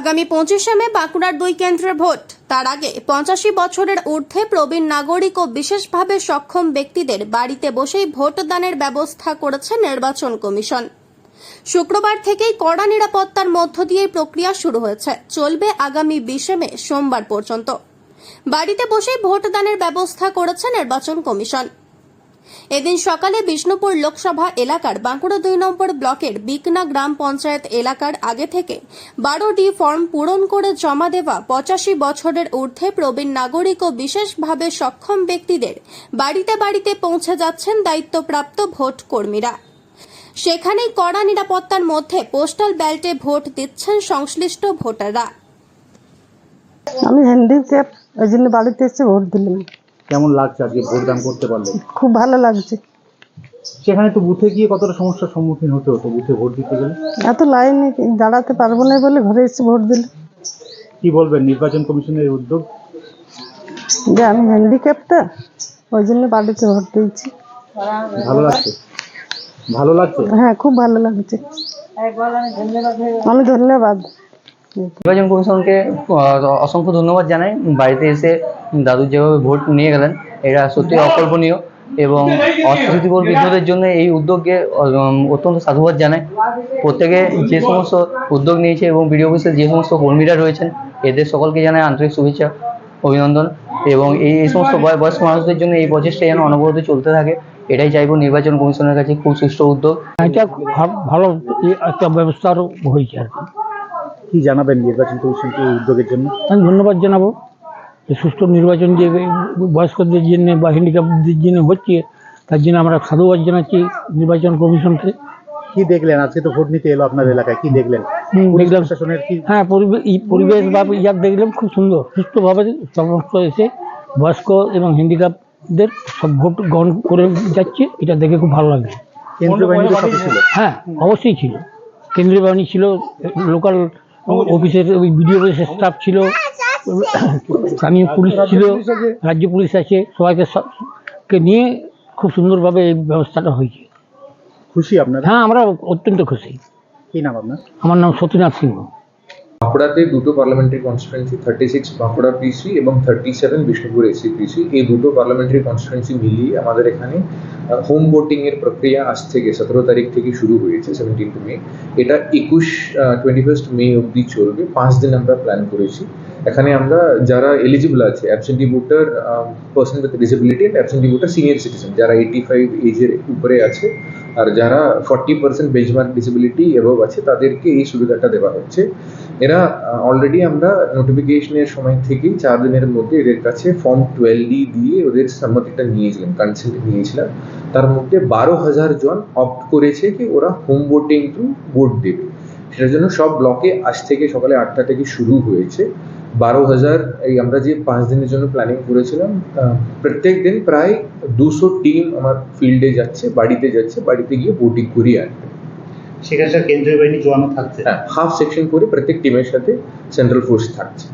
আগামী পঁচিশে মে বাঁকুড়ার দুই কেন্দ্রের ভোট। তার আগে পঁচাশি বছরের ঊর্ধ্বে প্রবীণ নাগরিক ও বিশেষভাবে সক্ষম ব্যক্তিদের বাড়িতে বসেই ভোটদানের ব্যবস্থা করেছে নির্বাচন কমিশন। শুক্রবার থেকেই কড়া নিরাপত্তার মধ্য দিয়ে প্রক্রিয়া শুরু হয়েছে। চলবে আগামী বিশে মে সোমবার পর্যন্ত। বাড়িতে বসেই ভোটদানের ব্যবস্থা করেছে নির্বাচন কমিশন। এদিন সকালে বিষ্ণুপুর লোকসভা এলাকার বাঁকুড়া দুই নম্বর ব্লকের বিকনা গ্রাম পঞ্চায়েত এলাকার আগে থেকে বারোটি ফর্ম পূরণ করে জমা দেওয়া পঁচাশি বছরের ঊর্ধ্বে প্রবীণ নাগরিক ও বিশেষভাবে সক্ষম ব্যক্তিদের বাড়িতে বাড়িতে পৌঁছে যাচ্ছেন দায়িত্বপ্রাপ্ত ভোট কর্মীরা। সেখানেই কড়া নিরাপত্তার মধ্যে পোস্টাল ব্যালটে ভোট দিচ্ছেন সংশ্লিষ্ট ভোটাররা। আমি হ্যান্ডিক্যাপ ওই জন্য বাড়িতে এসে ভোট দিলাম। কেমন লাগছে আজকে ভোটদান করতে পারলে? খুব ভালো লাগছে। সেখানে তো বুথে গিয়ে কতটা সমস্যার সম্মুখীন হতে হতো? বুথে ভোট দিতে গেলে? এত লাইনে দাঁড়াতে পারব না বলে ঘরে এসে ভোট দিলাম কি বলবেন নির্বাচন কমিশনের এই উদ্যোগ? যে আমি হ্যান্ডিক্যাপটা ওই জন্য বাড়িতে ভোট দিয়েছি। ভালো লাগছে? ভালো লাগছে? হ্যাঁ খুব ভালো লাগছে। আমি ধন্যবাদ। নির্বাচন কমিশনকে অসংখ্য ধন্যবাদ জানাই। বাড়িতে এসে দাদু যেভাবে ভোট নিয়ে গেলেন, এটা সত্যি অকল্পনীয় এবং অর্থনীতিকর বিদ্যুতের জন্য এই উদ্যোগকে অত্যন্ত সাধুবাদ জানাই। প্রত্যেকে যে সমস্ত উদ্যোগ নিয়েছে এবং বিডিও অফিসের যে সমস্ত কর্মীরা রয়েছেন, এদের সকলকে জানাই আন্তরিক শুভেচ্ছা, অভিনন্দন এবং এই এই সমস্ত বয়- বয়স্ক মানুষদের জন্য এই প্রচেষ্টা যেন অনবরত চলতে থাকে, এটাই চাইব নির্বাচন কমিশনের কাছে, খুব সুষ্ঠু উদ্যোগ। এটা ভালো একটা ব্যবস্থার হয়েছে আর কি। কি জানাবেন নির্বাচন কমিশনকে এই উদ্যোগের জন্য? আমি ধন্যবাদ জানাব যে সুষ্ঠু নির্বাচন যে বয়স্কদের জন্য বা হ্যান্ডিক্যাপদের জন্য হচ্ছে তার জন্য আমরা সাধুবাদ জানাচ্ছি নির্বাচন কমিশনকে। কি দেখলেন? আজকে তো ভোট নিতে এলো আপনার এলাকায় কি দেখলেন? দেখলাম। প্রশাসনের কি হ্যাঁ পরিবে- পরিবেশ বা ইয়ার দেখলাম খুব সুন্দর। সুস্থভাবে সমস্ত এসে বয়স্ক এবং হ্যান্ডিক্যাপদের সব ভোট গ্রহণ করে যাচ্ছে এটা দেখে খুব ভালো লাগে কেন্দ্রীয় ছিল? হ্যাঁ অবশ্যই ছিল। কেন্দ্রীয় বাহিনী ছিল লোকাল অফিসের ওই বিডিও অফিসের স্টাফ ছিল। স্থানীয় পুলিশ ছিল রাজ্য পুলিশ আছে সবাইকে সব- কে নিয়ে খুব সুন্দরভাবে এই ব্যবস্থাটা হয়েছে। খুশি আপনার? হ্যাঁ আমরা অত্যন্ত খুশি। কি নাম আপনার? আমার নাম সতীনাথ সিংহ। বাঁকুড়াতে দুটো parliamentary constituency thirty six Bankura PC এবং thirty seven Bishnupur AC PC এই দুটো পার্লামেন্টারি কনস্টিটুয়েন্সি মিলিয়ে আমাদের এখানে হোম ভোটিং এর প্রক্রিয়া আজ থেকে সতেরো তারিখ থেকে শুরু হয়েছে সেভেন্টিন মে এটা একুশ টোয়েন্টি ফার্স্ট মে অবধি চলবে, পাঁচ দিন আমরা প্ল্যান করেছি। এখানে আমরা যারা এলিজিবল আছে absentee voter person with disability absentee voter senior citizen যারা এইটি ফাইভ এজের উপরে আছে আর যারা ফর্টি পার্সেন্ট বেঞ্চমার্ক ডিসেবিলিটি এভাব আছে, তাদেরকে এই সুবিধাটা দেওয়া হচ্ছে। এরা অলরেডি আমরা নোটিফিকেশনের সময় থেকেই চার দিনের মধ্যে এদের কাছে ফর্ম টুয়েলভ দিয়ে ওদের সম্মতিটা নিয়েছিলাম কনসেন্ট নিয়েছিলাম। তার মধ্যে বারো হাজার জন অপ্ট করেছে কি ওরা হোম ভোটিং থ্রু ভোট দেবে। সেটার জন্য সব ব্লকে আজ থেকে সকালে আটটা থেকে শুরু হয়েছে। বারো হাজার এই আমরা যে পাঁচ দিনের জন্য প্ল্যানিং করেছিলাম প্রত্যেক দিন প্রায় দুশো টিম আমার ফিল্ডে যাচ্ছে বাড়িতে যাচ্ছে বাড়িতে গিয়ে ভোটিং করিয়ে আনবে। সেখানকার কেন্দ্রীয় বাহিনী জোয়ানো থাকছে? হ্যাঁ হাফ সেকশন করে প্রত্যেক টিমের সাথে সেন্ট্রাল ফোর্স থাকছে।